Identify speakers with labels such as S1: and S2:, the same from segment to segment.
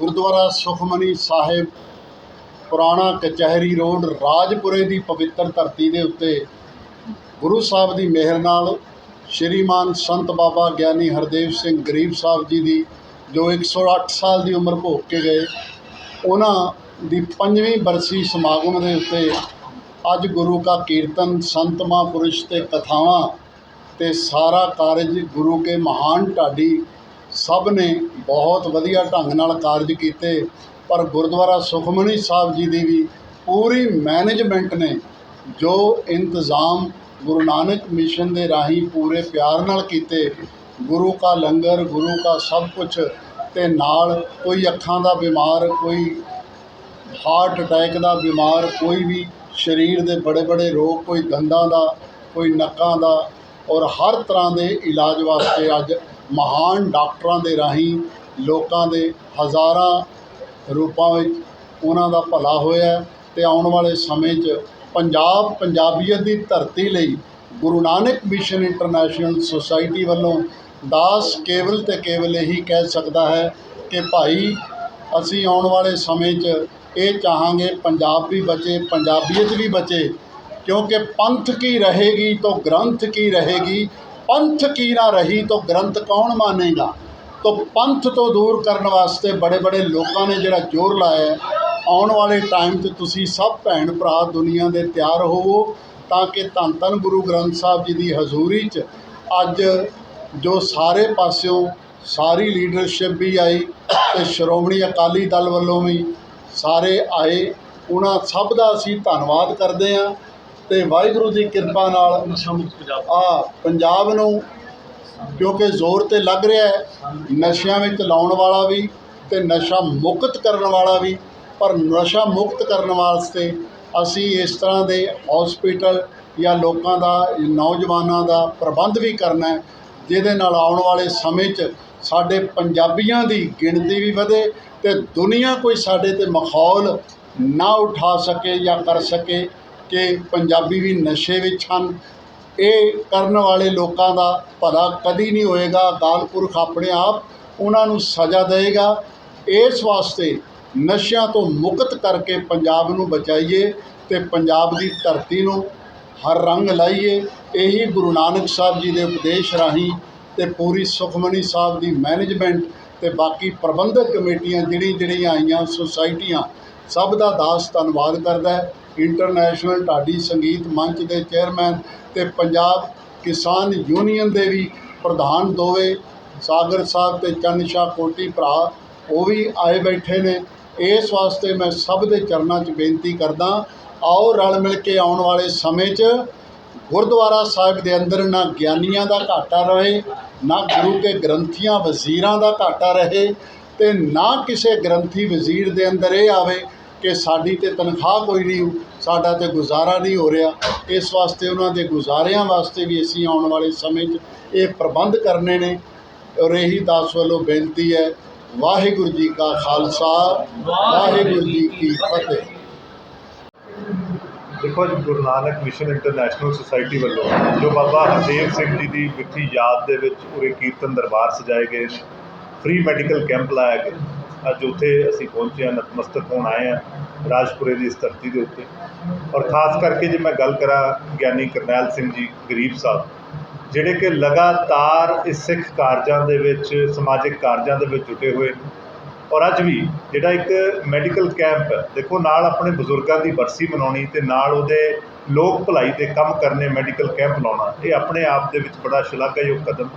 S1: ਗੁਰਦੁਆਰਾ ਸੁਖਮਨੀ ਸਾਹਿਬ, ਪੁਰਾਣਾ ਕਚਹਿਰੀ ਰੋਡ ਰਾਜਪੁਰੇ ਦੀ ਪਵਿੱਤਰ ਧਰਤੀ ਦੇ ਉੱਤੇ ਗੁਰੂ ਸਾਹਿਬ ਦੀ ਮਿਹਰ ਨਾਲ ਸ਼੍ਰੀਮਾਨ ਸੰਤ ਬਾਬਾ ਗਿਆਨੀ ਹਰਦੇਵ ਸਿੰਘ ਗਰੀਬ ਸਾਹਿਬ ਜੀ ਦੀ, ਜੋ 108 ਸਾਲ ਦੀ ਉਮਰ ਭੋਗ ਕੇ ਗਏ, ਉਹਨਾਂ ਦੀ ਪੰਜਵੀਂ ਬਰਸੀ ਸਮਾਗਮ ਦੇ ਉੱਤੇ ਅੱਜ ਗੁਰੂ ਕਾ ਕੀਰਤਨ, ਸੰਤ ਮਹਾਂਪੁਰਸ਼ ਤੇ ਕਥਾਵਾਂ ਤੇ ਸਾਰਾ ਕਾਰਜ ਗੁਰੂ ਕੇ ਮਹਾਨ ਢਾਡੀ ਸਭ ਨੇ ਬਹੁਤ ਵਧੀਆ ਢੰਗ ਨਾਲ ਕਾਰਜ ਕੀਤੇ, ਪਰ ਗੁਰਦੁਆਰਾ ਸੁਖਮਨੀ ਸਾਹਿਬ ਜੀ ਦੀ ਵੀ ਪੂਰੀ ਮੈਨੇਜਮੈਂਟ ਨੇ ਜੋ ਇੰਤਜ਼ਾਮ ਗੁਰੂ ਨਾਨਕ ਮਿਸ਼ਨ ਦੇ ਰਾਹੀਂ ਪੂਰੇ ਪਿਆਰ ਨਾਲ ਕੀਤੇ। ਗੁਰੂ ਕਾ ਲੰਗਰ, ਗੁਰੂ ਕਾ ਸਭ ਕੁਝ ਤੇ ਨਾਲ ਕੋਈ ਅੱਖਾਂ ਦਾ ਬਿਮਾਰ, ਕੋਈ ਹਾਰਟ ਅਟੈਕ ਦਾ ਬਿਮਾਰ, ਕੋਈ ਵੀ ਸਰੀਰ ਦੇ ਬੜੇ ਬੜੇ ਰੋਗ, ਕੋਈ ਦੰਦਾਂ ਦਾ, ਕੋਈ ਨੱਕਾਂ ਦਾ ਔਰ ਹਰ ਤਰ੍ਹਾਂ ਦੇ ਇਲਾਜ ਵਾਸਤੇ ਅੱਜ ਮਹਾਨ ਡਾਕਟਰਾਂ ਦੇ ਰਾਹੀਂ ਲੋਕਾਂ ਦੇ ਹਜ਼ਾਰਾਂ ਰੂਪਾਂ ਵਿੱਚ ਉਹਨਾਂ ਦਾ ਭਲਾ ਹੋਇਆ ਅਤੇ ਆਉਣ ਵਾਲੇ ਸਮੇਂ 'ਚ ਪੰਜਾਬ ਪੰਜਾਬੀਅਤ ਦੀ ਧਰਤੀ ਲਈ Guru Nanak mission international society ਵੱਲੋਂ ਦਾਸ ਕੇਵਲ ਤੇ ਕੇਵਲ ਇਹੀ ਕਹਿ ਸਕਦਾ ਹੈ ਕਿ ਭਾਈ, ਅਸੀਂ ਆਉਣ ਵਾਲੇ ਸਮੇਂ 'ਚ ਇਹ ਚਾਹਾਂਗੇ ਪੰਜਾਬ ਵੀ ਬਚੇ, ਪੰਜਾਬੀਅਤ ਵੀ ਬਚੇ, ਕਿਉਂਕਿ ਪੰਥ ਕੀ ਰਹੇਗੀ ਤਾਂ ਗ੍ਰੰਥ ਕੀ ਰਹੇਗੀ पंथ की ना रही तो ग्रंथ कौन मानेगा तो पंथ ਤੋਂ ਦੂਰ ਕਰਨ ਵਾਸਤੇ ਬੜੇ ਬੜੇ ਲੋਕਾਂ ਨੇ ਜਿਹੜਾ ਜ਼ੋਰ ਲਾਇਆ ਹੈ ਆਉਣ ਵਾਲੇ ਟਾਈਮ 'ਚ ਤੁਸੀਂ ਸਭ ਭੈਣ ਭਰਾ ਦੁਨੀਆ ਦੇ ਤਿਆਰ ਹੋਵੋ ਤਾਂ ਕਿ ਧੰਨ ਧੰਨ ਗੁਰੂ ਗ੍ਰੰਥ ਸਾਹਿਬ ਜੀ ਦੀ ਹਜ਼ੂਰੀ 'ਚ ਅੱਜ ਜੋ ਸਾਰੇ ਪਾਸਿਓਂ ਸਾਰੀ ਲੀਡਰਸ਼ਿਪ ਵੀ ਆਈ ਤੇ ਸ਼੍ਰੋਮਣੀ ਅਕਾਲੀ ਦਲ ਵੱਲੋਂ ਵੀ ਸਾਰੇ ਆਏ ਉਹਨਾਂ ਸਭ ਦਾ ਅਸੀਂ ਧੰਨਵਾਦ ਕਰਦੇ ਹਾਂ ਤੇ ਵਾਹਿਗੁਰੂ ਦੀ ਕਿਰਪਾ ਨਾਲ ਆ ਪੰਜਾਬ ਨੂੰ, ਕਿਉਂਕਿ ਜ਼ੋਰ ਤੇ ਲੱਗ ਰਿਹਾ ਹੈ, ਨਸ਼ਿਆਂ ਵਿੱਚ ਲਾਉਣ ਵਾਲਾ ਵੀ ਤੇ ਨਸ਼ਾ ਮੁਕਤ ਕਰਨ ਵਾਲਾ ਵੀ, ਪਰ ਨਸ਼ਾ ਮੁਕਤ ਕਰਨ ਵਾਸਤੇ ਅਸੀਂ ਇਸ ਤਰ੍ਹਾਂ ਦੇ ਹਸਪੀਟਲ ਜਾਂ ਲੋਕਾਂ ਦਾ, ਨੌਜਵਾਨਾਂ ਦਾ ਪ੍ਰਬੰਧ ਵੀ ਕਰਨਾ ਹੈ, ਜਿਹਦੇ ਨਾਲ ਆਉਣ ਵਾਲੇ ਸਮੇਂ 'ਚ ਸਾਡੇ ਪੰਜਾਬੀਆਂ ਦੀ ਗਿਣਤੀ ਵੀ ਵਧੇ ਤੇ ਦੁਨੀਆ ਕੋਈ ਸਾਡੇ ਤੇ ਮਖੌਲ ਨਾ ਉਠਾ ਸਕੇ ਜਾਂ ਕਰ ਸਕੇ। ਕਿ ਪੰਜਾਬੀ ਵੀ ਨਸ਼ੇ ਵਿੱਚ ਹਨ। ਇਹ ਕਰਨ ਵਾਲੇ ਲੋਕਾਂ ਦਾ ਭਲਾ ਕਦੀ ਨਹੀਂ ਹੋਏਗਾ। ਅਕਾਲ ਪੁਰਖ ਆਪਣੇ ਆਪ ਉਹਨਾਂ ਨੂੰ ਸਜ਼ਾ ਦੇਵੇਗਾ। ਇਸ ਵਾਸਤੇ ਨਸ਼ਿਆਂ ਤੋਂ ਮੁਕਤ ਕਰਕੇ ਪੰਜਾਬ ਨੂੰ ਬਚਾਈਏ ਤੇ ਪੰਜਾਬ ਦੀ ਧਰਤੀ ਨੂੰ ਹਰ ਰੰਗ ਲਾਈਏ। ਇਹੀ ਗੁਰੂ ਨਾਨਕ ਸਾਹਿਬ ਜੀ ਦੇ ਉਪਦੇਸ਼ ਰਾਹੀਂ ਤੇ ਪੂਰੀ ਸੁਖਮਨੀ ਸਾਹਿਬ ਦੀ ਮੈਨੇਜਮੈਂਟ ਤੇ ਬਾਕੀ ਪ੍ਰਬੰਧਕ ਕਮੇਟੀਆਂ ਜਿਹੜੀ ਜਿਹੜੀਆਂ ਆਈਆਂ, ਸੁਸਾਇਟੀਆਂ, ਸਭ ਦਾ ਦਾਸ ਧੰਨਵਾਦ ਕਰਦਾ ਹੈ। ਇੰਟਰਨੈਸ਼ਨਲ ਢਾਡੀ ਸੰਗੀਤ ਮੰਚ ਦੇ ਚੇਅਰਮੈਨ ਤੇ ਪੰਜਾਬ ਕਿਸਾਨ ਯੂਨੀਅਨ ਦੇ ਵੀ ਪ੍ਰਧਾਨ ਦੋਵੇਂ, ਸਾਗਰ ਸਾਹਿਬ ਤੇ ਚੰਨ ਸ਼ਾਹ ਕੋਟੀ ਭਰਾ, ਉਹ ਵੀ ਆਏ ਬੈਠੇ ਨੇ। ਇਸ ਵਾਸਤੇ ਮੈਂ ਸਭ ਦੇ ਚਰਨਾਂ 'ਚ ਬੇਨਤੀ ਕਰਦਾ, ਆਓ ਰਲ ਮਿਲ ਕੇ ਆਉਣ ਵਾਲੇ ਸਮੇਂ 'ਚ ਗੁਰਦੁਆਰਾ ਸਾਹਿਬ ਦੇ ਅੰਦਰ ਨਾ ਗਿਆਨੀਆਂ ਦਾ ਘਾਟਾ ਰਹੇ, ਨਾ ਗੁਰੂ ਕੇ ਗ੍ਰੰਥੀਆਂ, ਵਜ਼ੀਰਾਂ ਦਾ ਘਾਟਾ ਰਹੇ ਤੇ ਨਾ ਕਿਸੇ ਗ੍ਰੰਥੀ ਵਜ਼ੀਰ ਦੇ ਅੰਦਰ ਇਹ ਆਵੇ ਕਿ ਸਾਡੀ ਤੇ ਤਨਖਾਹ ਕੋਈ ਨਹੀਂ, ਸਾਡਾ ਤੇ ਗੁਜ਼ਾਰਾ ਨਹੀਂ ਹੋ ਰਿਹਾ। ਇਸ ਵਾਸਤੇ ਉਹਨਾਂ ਦੇ ਗੁਜ਼ਾਰਿਆਂ ਵਾਸਤੇ ਵੀ ਅਸੀਂ ਆਉਣ ਵਾਲੇ ਸਮੇਂ 'ਚ ਇਹ ਪ੍ਰਬੰਧ ਕਰਨੇ ਨੇ। ਔਰ ਇਹੀ ਦਾਸ ਵੱਲੋਂ ਬੇਨਤੀ ਹੈ, ਵਾਹਿਗੁਰੂ ਜੀ ਕਾ ਖਾਲਸਾ, ਵਾਹਿਗੁਰੂ ਜੀ ਕੀ ਫਤਿਹ।
S2: ਦੇਖੋ ਜੀ, Guru Nanak mission international society ਵੱਲੋਂ ਜੋ ਬਾਬਾ ਹਰਦੇਵ ਸਿੰਘ ਜੀ ਦੀ ਮਿੱਠੀ ਯਾਦ ਦੇ ਵਿੱਚ ਉਰੇ ਕੀਰਤਨ ਦਰਬਾਰ ਸਜਾਏ ਗਏ ਫ੍ਰੀ ਮੈਡੀਕਲ ਕੈਂਪ ਲਾਇਆ ਗਿਆ। ਅੱਜ ਉੱਥੇ ਅਸੀਂ ਪਹੁੰਚੇ ਹਾਂ, ਨਤਮਸਤਕ ਹੋਣ ਆਏ ਹਾਂ ਰਾਜਪੁਰੇ ਦੀ ਇਸ ਧਰਤੀ ਦੇ ਉੱਤੇ। ਔਰ ਖਾਸ ਕਰਕੇ ਜੇ ਮੈਂ ਗੱਲ ਕਰਾਂ ਗਿਆਨੀ ਕਰਨੈਲ ਸਿੰਘ ਜੀ, ਗਰੀਬ ਸਾਹਿਬ, ਜਿਹੜੇ ਕਿ ਲਗਾਤਾਰ ਇਸ ਸਿੱਖ ਕਾਰਜਾਂ ਦੇ ਵਿੱਚ, ਸਮਾਜਿਕ ਕਾਰਜਾਂ ਦੇ ਵਿੱਚ ਜੁਟੇ ਹੋਏ ਨੇ। ਔਰ ਅੱਜ ਵੀ ਜਿਹੜਾ ਇੱਕ ਮੈਡੀਕਲ ਕੈਂਪ ਹੈ, ਦੇਖੋ ਨਾਲ ਆਪਣੇ ਬਜ਼ੁਰਗਾਂ ਦੀ ਬਰਸੀ ਮਨਾਉਣੀ ਤੇ ਨਾਲ ਉਹਦੇ ਲੋਕ ਭਲਾਈ 'ਤੇ ਕੰਮ ਕਰਨੇ ਮੈਡੀਕਲ ਕੈਂਪ ਲਾਉਣਾ, ਇਹ ਆਪਣੇ ਆਪ ਦੇ ਵਿੱਚ ਬੜਾ ਸ਼ਲਾਘਾਯੋਗ ਕਦਮ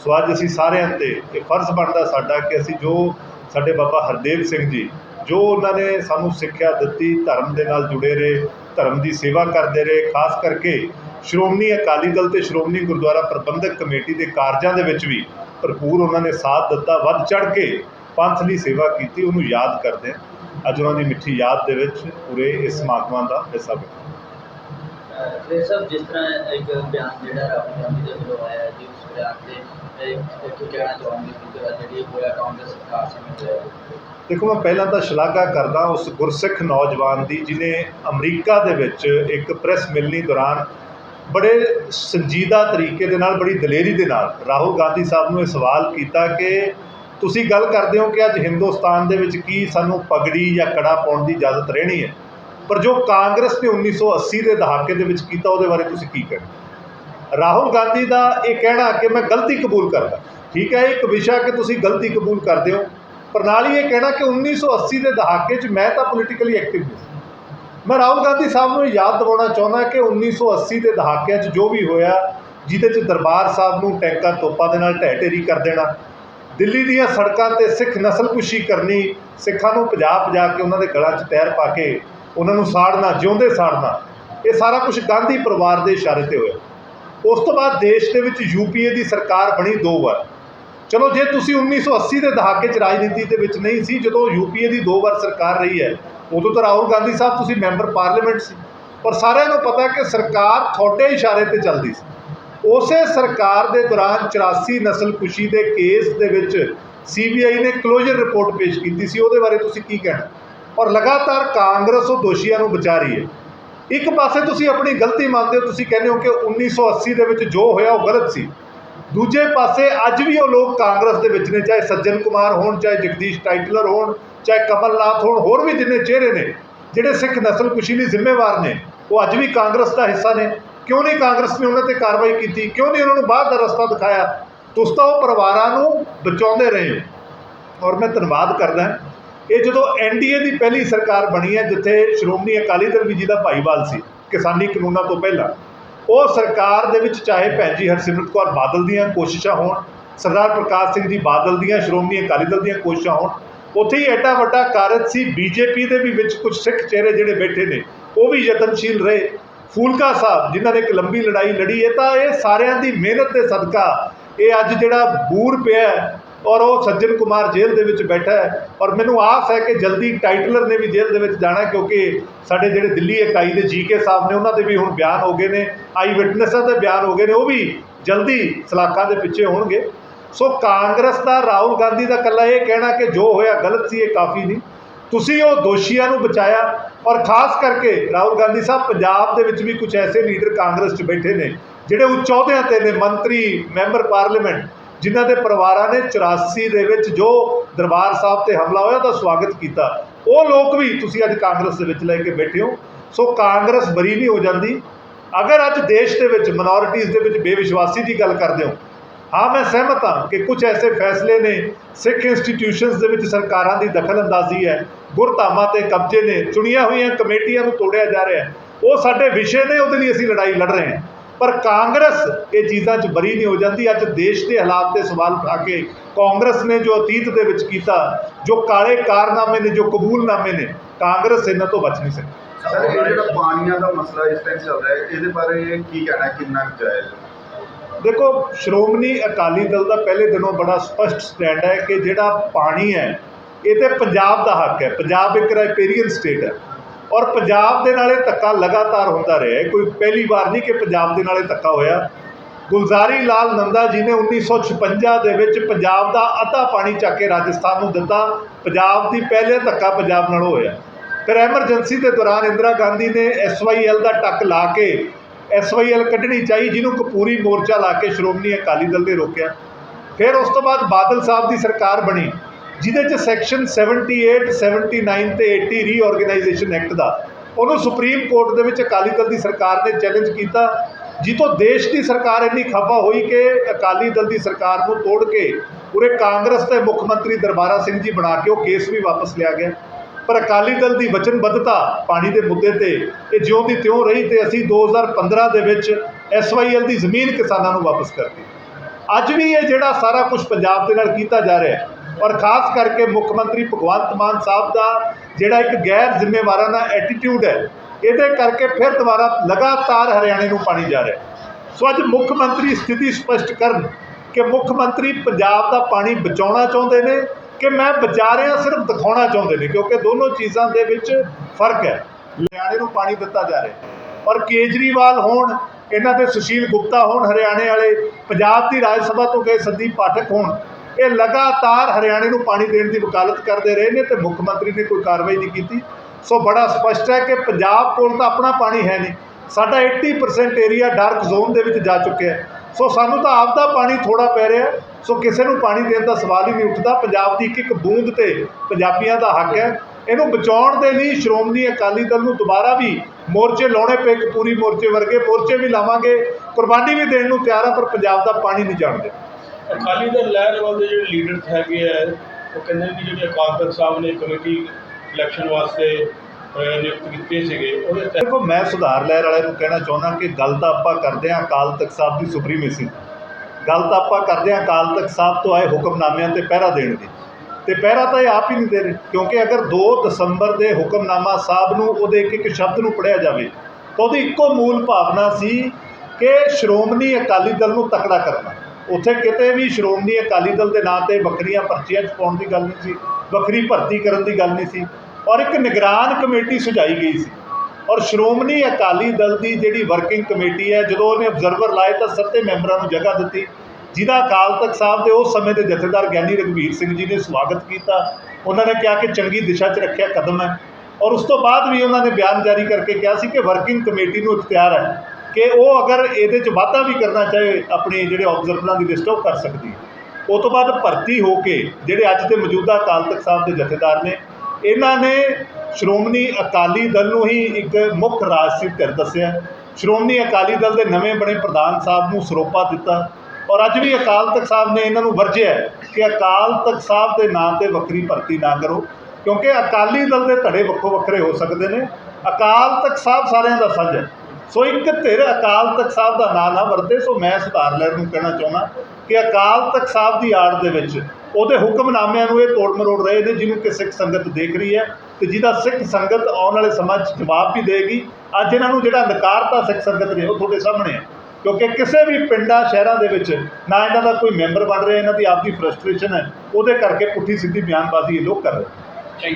S2: ਸੋ ਅੱਜ ਅਸੀਂ ਸਾਰਿਆਂ ਤੇ ਇਹ ਫਰਜ਼ ਬਣਦਾ ਸਾਡਾ ਕਿ ਅਸੀਂ ਜੋ ਸਾਡੇ ਬਾਬਾ ਹਰਦੇਵ ਸਿੰਘ ਜੀ, ਜੋ ਉਹਨਾਂ ਨੇ ਸਾਨੂੰ ਸਿੱਖਿਆ ਦਿੱਤੀ, ਧਰਮ ਦੇ ਨਾਲ ਜੁੜੇ ਰਹੇ, ਧਰਮ ਦੀ ਸੇਵਾ ਕਰਦੇ ਰਹੇ, ਖਾਸ ਕਰਕੇ ਸ਼੍ਰੋਮਣੀ ਅਕਾਲੀ ਦਲ ਤੇ ਸ਼੍ਰੋਮਣੀ ਗੁਰਦੁਆਰਾ ਪ੍ਰਬੰਧਕ ਕਮੇਟੀ ਦੇ ਕਾਰਜਾਂ ਦੇ ਵਿੱਚ ਵੀ ਭਰਪੂਰ ਉਹਨਾਂ ਨੇ ਸਾਥ ਦਿੱਤਾ, ਵੱਧ ਚੜ ਕੇ ਪੰਥ ਲਈ ਸੇਵਾ ਕੀਤੀ, ਉਹਨੂੰ ਯਾਦ ਕਰਦੇ ਅੱਜ ਉਹਨਾਂ ਦੀ ਮਿੱਠੀ ਯਾਦ ਦੇ ਵਿੱਚ ਪੂਰੇ ਇਸ ਸਮਾਗਮਾਂ ਦਾ ਹਿੱਸਾ ਬਣਿਆ
S3: ਇਹ ਸਭ ਜਿਸ ਤਰ੍ਹਾਂ ਇੱਕ ਬਿਆਨ ਜਿਹੜਾ ਰਾਹੁਲ ਗਾਂਧੀ ਦੇ ਵੱਲੋਂ ਆਇਆ ਜੀ, ਉਸ ਬਿਆਨ ਤੇ ਇੱਕ ਕਹਿਣਾ ਚਾਹੁੰਦੀ ਕਿ ਜਿਹੜੀ ਹੋਇਆ ਕਾਂਗਰਸ ਸਰਕਾਰ ਸਮੇਂ ਹੋਇਆ
S2: ਦੇਖੋ, ਮੈਂ ਪਹਿਲਾਂ ਤਾਂ ਸ਼ਲਾਘਾ ਕਰਦਾ ਉਸ ਗੁਰਸਿੱਖ ਨੌਜਵਾਨ ਦੀ ਜਿਨੇ ਅਮਰੀਕਾ ਦੇ ਵਿੱਚ ਇੱਕ ਪ੍ਰੈਸ ਮਿਲਣੀ ਦੌਰਾਨ ਬੜੇ ਸੰਜੀਦਾ ਤਰੀਕੇ ਦੇ ਨਾਲ, ਬੜੀ ਦਲੇਰੀ ਦੇ ਨਾਲ ਰਾਹੁਲ ਗਾਂਧੀ ਸਾਹਿਬ ਨੂੰ ਇਹ ਸਵਾਲ ਕੀਤਾ ਕਿ ਤੁਸੀਂ ਗੱਲ ਕਰਦੇ ਹੋ ਕਿ ਅੱਜ ਹਿੰਦੁਸਤਾਨ ਦੇ ਵਿੱਚ ਕੀ ਸਾਨੂੰ ਪਗੜੀ ਜਾਂ ਕੜਾ ਪਾਉਣ ਦੀ ਇਜਾਜ਼ਤ ਰਹਿਣੀ ਹੈ? ਪਰ ਜੋ ਕਾਂਗਰਸ ਨੇ 1980 ਦੇ ਦਹਾਕੇ ਦੇ ਵਿੱਚ ਕੀਤਾ, ਉਹਦੇ ਬਾਰੇ ਤੁਸੀਂ ਕੀ ਕਹਿੰਦੇ ਰਾਹੁਲ ਗਾਂਧੀ ਦਾ ਇਹ ਕਹਿਣਾ ਕਿ ਮੈਂ ਗਲਤੀ ਕਬੂਲ ਕਰਦਾ। ਠੀਕ ਹੈ, ਇੱਕ ਵਿਸ਼ਾ ਕਿ ਤੁਸੀਂ ਗਲਤੀ ਕਬੂਲ ਕਰਦੇ ਹੋ, ਪਰ ਨਾਲ ਹੀ ਇਹ ਕਹਿਣਾ ਕਿ 1980 ਦੇ ਦਹਾਕੇ 'ਚ ਮੈਂ ਤਾਂ ਪੋਲੀਟੀਕਲੀ ਐਕਟਿਵ ਨਹੀਂ ਸੀ। ਮੈਂ ਰਾਹੁਲ ਗਾਂਧੀ ਸਾਹਿਬ ਨੂੰ ਇਹ ਯਾਦ ਦਿਵਾਉਣਾ ਚਾਹੁੰਦਾ ਕਿ 1980 ਦੇ ਦਹਾਕਿਆਂ 'ਚ ਜੋ ਵੀ ਹੋਇਆ, ਜਿਹਦੇ 'ਚ ਦਰਬਾਰ ਸਾਹਿਬ ਨੂੰ ਟੈਂਕਾਂ ਤੋਪਾਂ ਦੇ ਨਾਲ ਢਹਿ ਢੇਰੀ ਕਰ ਦੇਣਾ, ਦਿੱਲੀ ਦੀਆਂ ਸੜਕਾਂ ਤੇ ਸਿੱਖ ਨਸਲਕੁਸ਼ੀ ਕਰਨੀ, ਸਿੱਖਾਂ ਨੂੰ ਪੰਜਾਬ ਭਜਾ ਕੇ ਉਹਨਾਂ ਦੇ ਗਲਾਂ 'ਚ ਟਾਇਰ ਪਾ ਕੇ ਉਹਨਾਂ ਨੂੰ ਸਾੜਨਾ, ਜਿਉਂਦੇ ਸਾੜਨਾ, ਇਹ ਸਾਰਾ ਕੁਝ ਗਾਂਧੀ ਪਰਿਵਾਰ ਦੇ ਇਸ਼ਾਰੇ ਤੇ ਹੋਇਆ। ਉਸ ਤੋਂ ਬਾਅਦ ਦੇਸ਼ ਦੇ ਵਿੱਚ ਯੂਪੀਏ ਦੀ ਸਰਕਾਰ ਬਣੀ ਦੋ ਵਾਰ। ਚਲੋ, ਜੇ ਤੁਸੀਂ 1980 ਦੇ ਦਹਾਕੇ 'ਚ ਰਾਜਨੀਤੀ ਦੇ ਵਿੱਚ ਨਹੀਂ ਸੀ, ਜਦੋਂ ਯੂਪੀਏ ਦੀ ਦੋ ਵਾਰ ਸਰਕਾਰ ਰਹੀ ਹੈ, ਉਦੋਂ ਤਾਂ ਰਾਹੁਲ ਗਾਂਧੀ ਸਾਹਿਬ ਤੁਸੀਂ ਮੈਂਬਰ ਪਾਰਲੀਮੈਂਟ ਸੀ। ਪਰ ਸਾਰਿਆਂ ਨੂੰ ਪਤਾ ਕਿ ਸਰਕਾਰ ਤੁਹਾਡੇ ਇਸ਼ਾਰੇ ਤੇ ਚੱਲਦੀ ਸੀ। ਉਸੇ ਸਰਕਾਰ ਦੇ ਦੌਰਾਨ 84 ਨਸਲਕੁਸ਼ੀ ਦੇ ਕੇਸ ਦੇ ਵਿੱਚ ਸੀਬੀਆਈ ਨੇ ਕਲੋਜ਼ਰ ਰਿਪੋਰਟ ਪੇਸ਼ ਕੀਤੀ ਸੀ। ਉਹਦੇ ਬਾਰੇ ਤੁਸੀਂ ਕੀ ਕਹਿਣਾ? ਔਰ ਲਗਾਤਾਰ ਕਾਂਗਰਸ ਉਹ ਦੋਸ਼ੀਆਂ ਨੂੰ ਬਚਾ ਰਹੀ ਹੈ। ਇੱਕ ਪਾਸੇ ਤੁਸੀਂ ਆਪਣੀ ਗਲਤੀ ਮੰਨਦੇ ਹੋ, ਤੁਸੀਂ ਕਹਿੰਦੇ ਹੋ ਕਿ 1980 ਦੇ ਵਿੱਚ ਜੋ ਹੋਇਆ ਉਹ ਗਲਤ ਸੀ। ਦੂਜੇ ਪਾਸੇ ਅੱਜ ਵੀ ਉਹ ਲੋਕ ਕਾਂਗਰਸ ਦੇ ਵਿੱਚ ਨੇ, ਚਾਹੇ ਸੱਜਣ ਕੁਮਾਰ ਹੋਣ, ਚਾਹੇ ਜਗਦੀਸ਼ ਟਾਈਟਲਰ ਹੋਣ, ਚਾਹੇ ਕਮਲਨਾਥ ਹੋਣ, ਹੋਰ ਵੀ ਜਿੰਨੇ ਚਿਹਰੇ ਨੇ, ਜਿਹੜੇ ਸਿੱਖ ਨਸਲਕੁਸ਼ੀ ਲਈ ਜ਼ਿੰਮੇਵਾਰ ਨੇ, ਉਹ ਅੱਜ ਵੀ ਕਾਂਗਰਸ ਦਾ ਹਿੱਸਾ ਨੇ। ਕਿਉਂ ਨਹੀਂ ਕਾਂਗਰਸ ਨੇ ਉਹਨਾਂ ਤੇ ਕਾਰਵਾਈ ਕੀਤੀ? ਕਿਉਂ ਨਹੀਂ ਉਹਨਾਂ ਨੂੰ ਬਾਹਰ ਦਾ ਰਸਤਾ ਦਿਖਾਇਆ? ਤੁਸੀਂ ਤਾਂ ਉਹ ਪਰਿਵਾਰਾਂ ਨੂੰ ਬਚਾਉਂਦੇ ਰਹੇ ਹੋ। ਔਰ ਮੈਂ ਧੰਨਵਾਦ ਕਰਦਾ। ਇਹ ਜਦੋਂ ਐਨਡੀਏ ਦੀ ਪਹਿਲੀ ਸਰਕਾਰ ਬਣੀ ਹੈ, ਜਿੱਥੇ ਸ਼੍ਰੋਮਣੀ ਅਕਾਲੀ ਦਲ ਵੀ ਜਿਹਦਾ ਭਾਈਵਾਲ ਸੀ, ਕਿਸਾਨੀ ਕਾਨੂੰਨਾਂ ਤੋਂ ਪਹਿਲਾਂ, ਉਹ ਸਰਕਾਰ ਦੇ ਵਿੱਚ ਚਾਹੇ ਭੈਣ ਜੀ ਹਰਸਿਮਰਤ ਕੌਰ ਬਾਦਲ ਦੀਆਂ ਕੋਸ਼ਿਸ਼ਾਂ ਹੋਣ, ਸਰਦਾਰ ਪ੍ਰਕਾਸ਼ ਸਿੰਘ ਜੀ ਬਾਦਲ ਦੀਆਂ, ਸ਼੍ਰੋਮਣੀ ਅਕਾਲੀ ਦਲ ਦੀਆਂ ਕੋਸ਼ਿਸ਼ਾਂ ਹੋਣ, ਉੱਥੇ ਹੀ ਐਡਾ ਵੱਡਾ ਕਾਰਜ ਸੀ, ਬੀਜੇਪੀ ਦੇ ਵੀ ਵਿੱਚ ਕੁਝ ਸਿੱਖ ਚਿਹਰੇ ਜਿਹੜੇ ਬੈਠੇ ਨੇ, ਉਹ ਵੀ ਯਤਨਸ਼ੀਲ ਰਹੇ। ਫੂਲਕਾ ਸਾਹਿਬ, ਜਿਨ੍ਹਾਂ ਨੇ ਇੱਕ ਲੰਬੀ ਲੜਾਈ ਲੜੀ ਹੈ ਤਾਂ ਇਹ ਸਾਰਿਆਂ ਦੀ ਮਿਹਨਤ ਦੇ ਸਦਕਾ, ਇਹ ਅੱਜ ਜਿਹੜਾ ਬੂਰ ਪਿਆ ਔਰ ਉਹ ਸੱਜਣ ਕੁਮਾਰ ਜੇਲ੍ਹ ਦੇ ਵਿੱਚ ਬੈਠਾ ਹੈ। ਔਰ ਮੈਨੂੰ ਆਸ ਹੈ ਕਿ ਜਲਦੀ ਟਾਈਟਲਰ ਨੇ ਵੀ ਜੇਲ੍ਹ ਦੇ ਵਿੱਚ ਜਾਣਾ ਕਿਉਂਕਿ ਸਾਡੇ ਜਿਹੜੇ ਦਿੱਲੀ ਇਕਾਈ ਦੇ ਜੀਕੇ ਸਾਹਿਬ ਨੇ, ਉਹਨਾਂ ਦੇ ਵੀ ਹੁਣ ਬਿਆਨ ਹੋ ਗਏ ਨੇ, ਆਈ ਵਿਟਨੈਸਾਂ ਦੇ ਬਿਆਨ ਹੋ ਗਏ ਨੇ, ਉਹ ਵੀ ਜਲਦੀ ਸਲਾਖਾਂ ਦੇ ਪਿੱਛੇ ਹੋਣਗੇ। ਸੋ ਕਾਂਗਰਸ ਦਾ, ਰਾਹੁਲ ਗਾਂਧੀ ਦਾ ਕੱਲਾ ਇਹ ਕਹਿਣਾ ਕਿ ਜੋ ਹੋਇਆ ਗਲਤ ਸੀ, ਇਹ ਕਾਫੀ ਨਹੀਂ। ਤੁਸੀਂ ਉਹ ਦੋਸ਼ੀਆਂ ਨੂੰ ਬਚਾਇਆ, ਔਰ ਖਾਸ ਕਰਕੇ ਰਾਹੁਲ ਗਾਂਧੀ ਸਾਹਿਬ, ਪੰਜਾਬ ਦੇ ਵਿੱਚ ਵੀ ਕੁਝ ਐਸੇ ਲੀਡਰ ਕਾਂਗਰਸ 'ਚ ਬੈਠੇ ਨੇ, ਜਿਹੜੇ ਉਹ ਚੌਦਿਆਂ ਤੇ ਨੇ, ਮੰਤਰੀ, ਮੈਂਬਰ ਪਾਰਲੀਮੈਂਟ। ਜਿਨ੍ਹਾਂ ਦੇ ਪਰਿਵਾਰਾਂ ਨੇ 84 ਦੇ ਵਿੱਚ ਜੋ ਦਰਬਾਰ ਸਾਹਿਬ ਤੇ ਹਮਲਾ ਹੋਇਆ ਤਾਂ ਸਵਾਗਤ ਕੀਤਾ। ਉਹ ਲੋਕ ਵੀ ਤੁਸੀਂ ਅੱਜ ਕਾਂਗਰਸ ਦੇ ਵਿੱਚ ਲੈ ਕੇ ਬੈਠੇ ਹੋ। ਸੋ ਕਾਂਗਰਸ ਬਰੀ ਨਹੀਂ ਹੋ ਜਾਂਦੀ। ਅਗਰ ਅੱਜ ਦੇਸ਼ ਦੇ ਵਿੱਚ ਮਿਨੋਰਿਟੀਜ਼ ਦੇ ਵਿੱਚ ਬੇਵਿਸ਼ਵਾਸੀ ਦੀ ਗੱਲ ਕਰਦੇ ਹੋ, ਹਾਂ, ਮੈਂ ਸਹਿਮਤ ਹਾਂ ਕਿ ਕੁਝ ਐਸੇ ਫੈਸਲੇ ਨੇ, ਸਿੱਖ ਇੰਸਟੀਟਿਊਸ਼ਨਸ ਦੇ ਵਿੱਚ ਸਰਕਾਰਾਂ ਦੀ ਦਖਲਅੰਦਾਜ਼ੀ ਹੈ, ਗੁਰਧਾਮਾਂ ਤੇ ਕਬਜ਼ੇ ਨੇ, ਚੁਣੀਆਂ ਹੋਈਆਂ ਕਮੇਟੀਆਂ ਨੂੰ ਤੋੜਿਆ ਜਾ ਰਿਹਾ ਉਹ ਸਾਡੇ ਵਿਸ਼ੇ ਨੇ, ਉਹਦੇ ਲਈ ਅਸੀਂ ਲੜਾਈ ਲੜ ਰਹੇ ਹਾਂ। ਪਰ ਕਾਂਗਰਸ ਇਹ ਚੀਜ਼ਾਂ 'ਚ ਬਰੀ ਨਹੀਂ ਹੋ ਜਾਂਦੀ ਅੱਜ ਦੇਸ਼ ਦੇ ਹਾਲਾਤ ਤੇ ਸਵਾਲ ਉਠਾ ਕੇ ਕਾਂਗਰਸ ਨੇ ਜੋ ਅਤੀਤ ਦੇ ਵਿੱਚ ਕੀਤਾ ਜੋ ਕਾਲੇ ਕਾਰਨਾਮੇ ਨੇ ਜੋ ਕਬੂਲਨਾਮੇ ਨੇ ਕਾਂਗਰਸ ਇਹਨਾਂ ਤੋਂ ਬਚ ਨਹੀਂ ਸਕਦੀ
S4: ਸਰ ਇਹ ਜਿਹੜਾ ਪਾਣੀਆਂ ਦਾ ਮਸਲਾ ਇਸ ਟਾਈਮ ਚੱਲ ਰਿਹਾ ਹੈ ਇਹਦੇ ਬਾਰੇ ਕੀ ਕਹਿਣਾ? ਕਿੰਨਾ ਜਾਇਜ਼?
S2: ਦੇਖੋ ਸ਼੍ਰੋਮਣੀ ਅਕਾਲੀ ਦਲ ਦਾ ਪਹਿਲੇ ਦਿਨੋਂ ਬੜਾ ਸਪਸ਼ਟ ਸਟੈਂਡ ਹੈ ਕਿ ਜਿਹੜਾ ਪਾਣੀ ਹੈ ਇਹ ਤੇ ਪੰਜਾਬ ਦਾ ਹੱਕ ਹੈ ਪੰਜਾਬ ਇੱਕ ਰਾਈਪੇਰੀਅਨ ਸਟੇਟ ਹੈ ਔਰ ਪੰਜਾਬ ਦੇ ਨਾਲੇ ਧੱਕਾ ਲਗਾਤਾਰ ਹੁੰਦਾ ਰਿਹਾ ਕੋਈ ਪਹਿਲੀ ਵਾਰ ਨਹੀਂ ਕਿ ਪੰਜਾਬ ਦੇ ਨਾਲੇ ਧੱਕਾ ਹੋਇਆ। ਗੁਲਜ਼ਾਰੀ ਲਾਲ ਨੰਦਾ ਜੀ ਨੇ 1956 ਦੇ ਵਿੱਚ ਪੰਜਾਬ ਦਾ ਅੱਧਾ ਪਾਣੀ ਚੱਕ ਕੇ ਰਾਜਸਥਾਨ ਨੂੰ ਦਿੱਤਾ। ਪੰਜਾਬ ਦੀ ਪਹਿਲੇ ਧੱਕਾ ਪੰਜਾਬ ਨਾਲ ਹੋਇਆ। ਫਿਰ ਐਮਰਜੈਂਸੀ ਦੇ ਦੌਰਾਨ ਇੰਦਰਾ ਗਾਂਧੀ ਨੇ ਐਸਵਾਈਐਲ ਦਾ ਟੱਕ ਲਾ ਕੇ ਐਸਵਾਈਐਲ ਕੱਢਣੀ ਚਾਹੀ, ਜਿਹਨੂੰ ਕਪੂਰੀ ਮੋਰਚਾ ਲਾ ਕੇ ਸ਼੍ਰੋਮਣੀ ਅਕਾਲੀ ਦਲ ਨੇ ਰੋਕਿਆ। ਫਿਰ ਉਸ ਤੋਂ ਬਾਅਦ ਬਾਦਲ ਸਾਹਿਬ ਦੀ ਸਰਕਾਰ ਬਣੀ। ਜਿਹਦੇ 'ਚ ਸੈਕਸ਼ਨ 78 79 ਤੇ 80 ਰੀਆਰਗੇਨਾਈਜੇਸ਼ਨ ਐਕਟ ਦਾ। ਉਹਨੂੰ ਸੁਪਰੀਮ ਕੋਰਟ ਦੇ ਵਿੱਚ ਅਕਾਲੀ ਦਲ ਦੀ ਸਰਕਾਰ ਨੇ ਚੈਲੰਜ ਕੀਤਾ, ਜਿੱਥੋਂ ਦੇਸ਼ ਦੀ ਸਰਕਾਰ ਇੰਨੀ ਖਫਾ ਹੋਈ ਕਿ ਅਕਾਲੀ ਦਲ ਦੀ ਸਰਕਾਰ ਨੂੰ ਤੋੜ ਕੇ ਪੂਰੇ ਕਾਂਗਰਸ ਦੇ ਮੁੱਖ ਮੰਤਰੀ ਦਰਬਾਰਾ ਸਿੰਘ ਜੀ ਬਣਾ ਕੇ ਉਹ ਕੇਸ ਵੀ ਵਾਪਸ ਲਿਆ ਗਿਆ। ਪਰ ਅਕਾਲੀ ਦਲ ਦੀ ਵਚਨਬੱਧਤਾ ਪਾਣੀ ਦੇ ਮੁੱਦੇ ਤੇ, ਇਹ ਜਿਉਂ ਦੀ ਤਿਉਂ ਰਹੀ ਤੇ ਅਸੀਂ 2015 ਦੇ ਵਿੱਚ ਐਸਵਾਈਐਲ ਦੀ ਜ਼ਮੀਨ ਕਿਸਾਨਾਂ ਨੂੰ ਵਾਪਸ ਕਰਤੀ ਅੱਜ ਵੀ ਇਹ ਜਿਹੜਾ ਸਾਰਾ ਕੁਝ ਪੰਜਾਬ ਦੇ ਨਾਲ ਕੀਤਾ ਜਾ ਰਿਹਾ ਹੈ ਔਰ ਖਾਸ ਕਰਕੇ ਮੁੱਖ ਮੰਤਰੀ ਭਗਵੰਤ ਮਾਨ ਸਾਹਿਬ ਦਾ ਜਿਹੜਾ ਇੱਕ ਗੈਰ ਜ਼ਿੰਮੇਵਾਰਾਨਾ ਐਟੀਟਿਊਡ ਹੈ, ਇਹਦੇ ਕਰਕੇ ਫਿਰ ਦੁਬਾਰਾ ਲਗਾਤਾਰ ਹਰਿਆਣੇ ਨੂੰ ਪਾਣੀ ਜਾ ਰਿਹਾ ਸੋ ਅੱਜ ਮੁੱਖ ਮੰਤਰੀ ਸਥਿਤੀ ਸਪਸ਼ਟ ਕਰਨ ਕਿ ਮੁੱਖ ਮੰਤਰੀ ਪੰਜਾਬ ਦਾ ਪਾਣੀ ਬਚਾਉਣਾ ਚਾਹੁੰਦੇ ਨੇ ਕਿ ਮੈਂ ਬਚਾ ਰਿਹਾ ਸਿਰਫ ਦਿਖਾਉਣਾ ਚਾਹੁੰਦੇ ਨੇ, ਕਿਉਂਕਿ ਦੋਨੋਂ ਚੀਜ਼ਾਂ ਦੇ ਵਿੱਚ ਫ਼ਰਕ ਹੈ। ਹਰਿਆਣੇ ਨੂੰ ਪਾਣੀ ਦਿੱਤਾ ਜਾ ਰਿਹਾ ਔਰ ਕੇਜਰੀਵਾਲ ਹੋਣ, ਇਹਨਾਂ ਦੇ ਸੁਸ਼ੀਲ ਗੁਪਤਾ ਹੋਣ ਹਰਿਆਣੇ ਵਾਲੇ, ਪੰਜਾਬ ਦੀ ਰਾਜ ਸਭਾ ਤੋਂ ਗਏ ਸੰਦੀਪ ਪਾਠਕ ਹੋਣ ਇਹ ਲਗਾਤਾਰ ਹਰਿਆਣੇ ਨੂੰ ਪਾਣੀ ਦੇਣ ਦੀ ਵਕਾਲਤ ਕਰਦੇ ਰਹੇ ਨੇ ਤੇ ਮੁੱਖ ਮੰਤਰੀ ਨੇ ਕੋਈ ਕਾਰਵਾਈ ਨਹੀਂ ਕੀਤੀ। ਸੋ ਬੜਾ ਸਪਸ਼ਟ ਹੈ ਕਿ ਪੰਜਾਬ ਕੋਲ ਤਾਂ ਆਪਣਾ ਪਾਣੀ ਹੈ ਨਹੀਂ। ਸਾਡਾ 80% ਏਰੀਆ ਡਾਰਕ ਜ਼ੋਨ ਦੇ ਵਿੱਚ ਜਾ ਚੁੱਕਿਆ ਹੈ। ਸੋ ਸਾਨੂੰ ਤਾਂ ਆਪ ਦਾ ਪਾਣੀ ਥੋੜਾ ਪੈ ਰਿਹਾ ਸੋ ਕਿਸੇ ਨੂੰ ਪਾਣੀ ਦੇਣ ਦਾ ਸਵਾਲ ਹੀ ਨਹੀਂ ਉੱਠਦਾ। ਪੰਜਾਬ ਦੀ ਇੱਕ ਇੱਕ ਬੂੰਦ ਤੇ ਪੰਜਾਬੀਆਂ ਦਾ ਹੱਕ ਹੈ। ਇਹਨੂੰ ਬਚਾਉਣ ਦੇ ਲਈ ਸ਼੍ਰੋਮਣੀ ਅਕਾਲੀ ਦਲ ਨੂੰ ਦੁਬਾਰਾ ਵੀ ਮੋਰਚੇ ਲਾਉਣੇ ਪਏ, ਇੱਕ ਪੂਰੀ ਮੋਰਚੇ ਵਰਗੇ ਮੋਰਚੇ ਵੀ ਲਾਵਾਂਗੇ। ਕੁਰਬਾਨੀ ਵੀ ਦੇਣ ਨੂੰ ਤਿਆਰ ਆ, ਪਰ ਪੰਜਾਬ ਦਾ ਪਾਣੀ ਨਹੀਂ ਜਾਣਦੇ।
S5: ਅਕਾਲੀ ਦਲ ਲਹਿਰਵਾਲ ਦੇ ਜਿਹੜੇ ਲੀਡਰ ਹੈਗੇ ਆ, ਉਹ ਕਹਿੰਦੇ ਕਿ ਜਿਹੜੇ ਅਕਾਲ ਤਖਤ ਸਾਹਿਬ ਨੇ ਕਮੇਟੀ ਇਲੈਕਸ਼ਨ ਵਾਸਤੇ ਨਿਯੁਕਤ ਕੀਤੇ ਸੀਗੇ, ਉਹਦੇ
S2: ਦੇਖੋ, ਮੈਂ ਸੁਧਾਰ ਲਹਿਰ ਵਾਲਿਆਂ ਨੂੰ ਕਹਿਣਾ ਚਾਹੁੰਦਾ ਕਿ ਗੱਲ ਤਾਂ ਆਪਾਂ ਕਰਦੇ ਹਾਂ ਅਕਾਲ ਤਖਤ ਸਾਹਿਬ ਦੀ ਸੁਪਰੀਮੇਸੀ ਗੱਲ ਤਾਂ ਆਪਾਂ ਕਰਦੇ ਹਾਂ ਅਕਾਲ ਤਖਤ ਸਾਹਿਬ ਤੋਂ ਆਏ ਹੁਕਮਨਾਮਿਆਂ ਤੇ ਪਹਿਰਾ ਦੇਣ ਦੀ। ਤੇ ਪਹਿਰਾ ਤਾਂ ਇਹ ਆਪ ਹੀ ਨਹੀਂ ਦੇ ਰਹੇ, ਕਿਉਂਕਿ ਅਗਰ 2 ਦਸੰਬਰ ਦੇ ਹੁਕਮਨਾਮਾ ਸਾਹਿਬ ਨੂੰ ਉਹਦੇ ਇੱਕ ਇੱਕ ਸ਼ਬਦ ਨੂੰ ਪੜ੍ਹਿਆ ਜਾਵੇ, ਤਾਂ ਉਹਦੀ ਇੱਕੋ ਮੂਲ ਭਾਵਨਾ ਸੀ ਕਿ ਸ਼੍ਰੋਮਣੀ ਅਕਾਲੀ ਦਲ ਨੂੰ ਤਕੜਾ ਕਰਨਾ। ਉੱਥੇ ਕਿਤੇ ਵੀ ਸ਼੍ਰੋਮਣੀ ਅਕਾਲੀ ਦਲ ਦੇ ਨਾਂ ਤੇ ਵੱਖਰੀਆਂ ਪਰਚੀਆਂ ਛਪਾਉਣ ਦੀ ਗੱਲ ਨਹੀਂ ਸੀ, ਵੱਖਰੀ ਭਰਤੀ ਕਰਨ ਦੀ ਗੱਲ ਨਹੀਂ ਸੀ ਔਰ ਇੱਕ ਨਿਗਰਾਨ ਕਮੇਟੀ ਸੁਝਾਈ ਗਈ ਸੀ। ਔਰ ਸ਼੍ਰੋਮਣੀ ਅਕਾਲੀ ਦਲ ਦੀ ਜਿਹੜੀ ਵਰਕਿੰਗ ਕਮੇਟੀ ਹੈ, ਜਦੋਂ ਉਹਨੇ ਅਬਜ਼ਰਵਰ ਲਾਏ ਤਾਂ ਸੱਤੇ ਮੈਂਬਰਾਂ ਨੂੰ ਜਗ੍ਹਾ ਦਿੱਤੀ। ਜਿਹਦਾ ਅਕਾਲ ਤਖਤ ਸਾਹਿਬ ਦੇ ਉਸ ਸਮੇਂ ਦੇ ਜਥੇਦਾਰ ਗਿਆਨੀ ਰਘਵੀਰ ਸਿੰਘ ਜੀ ਨੇ ਸਵਾਗਤ ਕੀਤਾ। ਉਹਨਾਂ ਨੇ ਕਿਹਾ ਕਿ ਚੰਗੀ ਦਿਸ਼ਾ 'ਚ ਰੱਖਿਆ ਕਦਮ ਹੈ। ਔਰ ਉਸ ਤੋਂ ਬਾਅਦ ਵੀ ਉਹਨਾਂ ਨੇ ਬਿਆਨ ਜਾਰੀ ਕਰਕੇ ਕਿਹਾ ਸੀ ਕਿ ਵਰਕਿੰਗ ਕਮੇਟੀ ਨੂੰ ਇਖਤਿਆਰ ਹੈ। ਕਿ ਉਹ ਅਗਰ ਇਹਦੇ 'ਚ ਵਾਧਾ ਵੀ ਕਰਨਾ ਚਾਹੇ ਆਪਣੇ ਜਿਹੜੇ ਆਬਜ਼ਰਵਰਾਂ ਦੀ ਲਿਸਟ ਉਹ ਕਰ ਸਕਦੀ ਹੈ। ਉਹ ਤੋਂ ਬਾਅਦ ਭਰਤੀ ਹੋ ਕੇ ਜਿਹੜੇ ਅੱਜ ਦੇ ਮੌਜੂਦਾ ਅਕਾਲ ਤਖਤ ਸਾਹਿਬ ਦੇ ਜਥੇਦਾਰ ਨੇ, ਇਹਨਾਂ ਨੇ ਸ਼੍ਰੋਮਣੀ ਅਕਾਲੀ ਦਲ ਨੂੰ ਹੀ ਇੱਕ ਮੁੱਖ ਰਾਜਸੀ ਧਿਰ ਦੱਸਿਆ। ਸ਼੍ਰੋਮਣੀ ਅਕਾਲੀ ਦਲ ਦੇ ਨਵੇਂ ਬਣੇ ਪ੍ਰਧਾਨ ਸਾਹਿਬ ਨੂੰ ਸਰੋਪਾ ਦਿੱਤਾ। ਔਰ ਅੱਜ ਵੀ ਅਕਾਲ ਤਖਤ ਸਾਹਿਬ ਨੇ ਇਹਨਾਂ ਨੂੰ ਵਰਜਿਆ ਕਿ ਅਕਾਲ ਤਖਤ ਸਾਹਿਬ ਦੇ ਨਾਂ ਤੇ ਵੱਖਰੀ ਭਰਤੀ ਨਾ ਕਰੋ, ਕਿਉਂਕਿ ਅਕਾਲੀ ਦਲ ਦੇ ਧੜੇ ਵੱਖੋ ਵੱਖਰੇ ਹੋ ਸਕਦੇ ਨੇ। ਅਕਾਲ ਤਖਤ ਸਾਹਿਬ ਸਾਰਿਆਂ ਦਾ ਸਾਂਝਾ ਹੈ। ਸੋ ਇੱਕ ਧਿਰ ਅਕਾਲ ਤਖਤ ਸਾਹਿਬ ਦਾ ਨਾਂ ਨਾ ਵਰਤੇ, ਸੋ ਮੈਂ ਸੁਧਾਰ ਲਹਿਰ ਨੂੰ ਕਹਿਣਾ ਚਾਹੁੰਦਾ ਕਿ ਅਕਾਲ ਤਖਤ ਸਾਹਿਬ ਦੀ ਆੜ ਦੇ ਵਿੱਚ ਉਹਦੇ ਹੁਕਮਨਾਮਿਆਂ ਨੂੰ ਇਹ ਤੋੜ ਮਰੋੜ ਰਹੇ ਨੇ, ਜਿਹਨੂੰ ਕਿ ਸਿੱਖ ਸੰਗਤ ਦੇਖ ਰਹੀ ਹੈ ਤੇ ਜਿਹਦਾ ਸਿੱਖ ਸੰਗਤ ਆਉਣ ਵਾਲੇ ਸਮਾਂ 'ਚ ਜਵਾਬ ਵੀ ਦੇਗੀ ਅੱਜ ਇਹਨਾਂ ਨੂੰ ਜਿਹੜਾ ਨਕਾਰਤਾ ਸਿੱਖ ਸੰਗਤ ਨੇ, ਉਹ ਤੁਹਾਡੇ ਸਾਹਮਣੇ ਹੈ ਕਿਉਂਕਿ ਕਿਸੇ ਵੀ ਪਿੰਡਾਂ, ਸ਼ਹਿਰਾਂ ਦੇ ਵਿੱਚ ਨਾ ਇਹਨਾਂ ਦਾ ਕੋਈ ਮੈਂਬਰ ਬਣ ਰਿਹਾ, ਇਹਨਾਂ ਦੀ ਆਪਦੀ ਫਰਸਟ੍ਰੇਸ਼ਨ ਹੈ, ਉਹਦੇ ਕਰਕੇ ਪੁੱਠੀ ਸਿੱਧੀ ਬਿਆਨਬਾਜ਼ੀ ਇਹ ਲੋਕ ਕਰ ਰਹੇ